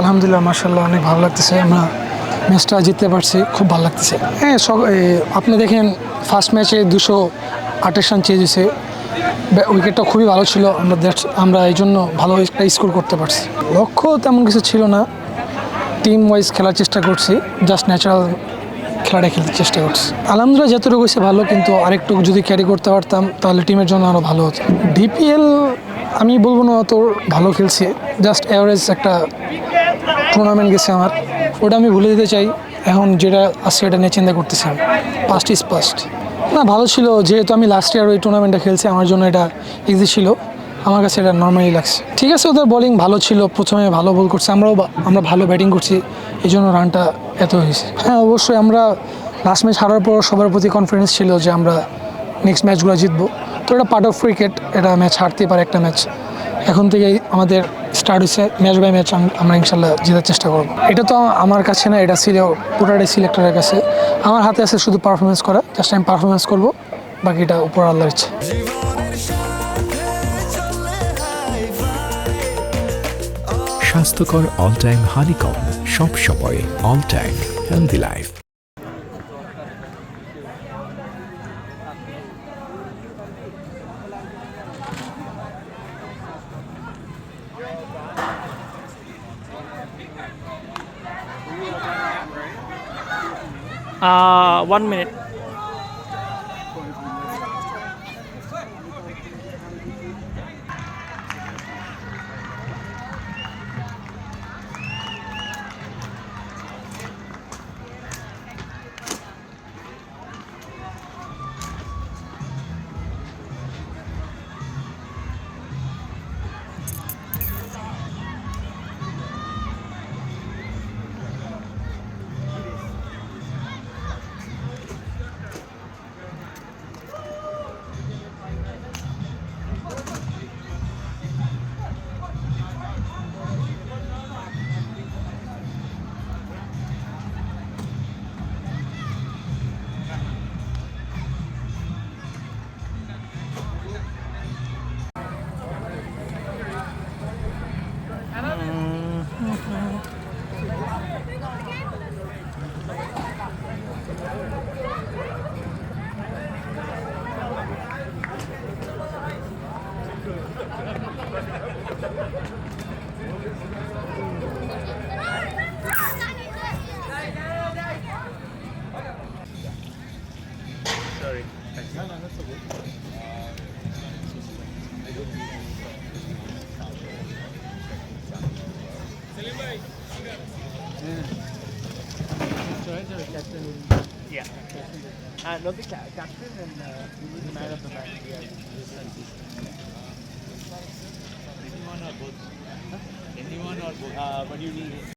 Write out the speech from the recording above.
আলহামদুলিল্লাহ মার্শাল্লাহ অনেক ভালো লাগতেছে। আমরা ম্যাচটা জিততে পারছি, খুব ভালো লাগতেছে। হ্যাঁ আপনি দেখেন ফার্স্ট ম্যাচে দুশো আঠাশ রান চেয়ে দিয়েছে। উইকেটটা খুবই ভালো ছিল। আমরা আমরা এই জন্য ভালো একটা স্কোর করতে পারছি। লক্ষ্য তেমন কিছু ছিল না। টিম ওয়াইজ খেলার চেষ্টা করছি। জাস্ট ন্যাচারাল খেলাটা খেলতে চেষ্টা করছি। আলহামদুলিল্লাহ, যতটুকু হয়েছে ভালো, কিন্তু আরেকটু যদি ক্যারি করতে পারতাম, তাহলে টিমের জন্য আরও ভালো হতো। ডিপিএল আমি বলব না অত ভালো খেলছি। জাস্ট অ্যাভারেজ একটা টুর্নামেন্ট গেছে আমার। ওটা আমি ভুলে দিতে চাই। এখন যেটা আছে এটা নিয়ে চিন্তা করতেছি আমি। পাস্ট ইজ পাস্ট না, ভালো ছিল। যেহেতু আমি লাস্ট ইয়ার ওই টুর্নামেন্টটা খেলছি, আমার জন্য এটা ইজি ছিল। আমার কাছে এটা নর্মালি লাগছে। ঠিক আছে, ওদের বোলিং ভালো ছিল। প্রথমে ভালো বল করছে। আমরাও আমরা ভালো ব্যাটিং করছি। এই জন্য রানটা এত হয়েছে। হ্যাঁ অবশ্যই আমরা লাস্ট ম্যাচ হারার পর সবার প্রতি কনফিডেন্স ছিল যে আমরা নেক্সট ম্যাচগুলো জিতবো। তো এটা পার্ট অফ ক্রিকেট এটা ম্যাচ হারতেই পারে একটা ম্যাচ এখন থেকেই আমাদের স্টার্ট হয়েছে ম্যাচ বাই ম্যাচ আমরা ইনশাল্লাহ জেতার চেষ্টা করব। এটা তো আমার কাছে না, এটা ছিল পুরোটাই সিলেক্টরের কাছে। আমার হাতে আছে শুধু পারফরমেন্স করা জাস্ট আমি পারফরমেন্স করব, বাকিটা উপর আল্লাহর ইচ্ছে। স্বাস্থ্যকর অল টাইম হানিকম সব সময় all time healthy life Uh, one minute. Yeah. Uh, no, the ca- captain and uh, the man of the match. Yeah. Anyone or both? Anyone or both? Uh, but you need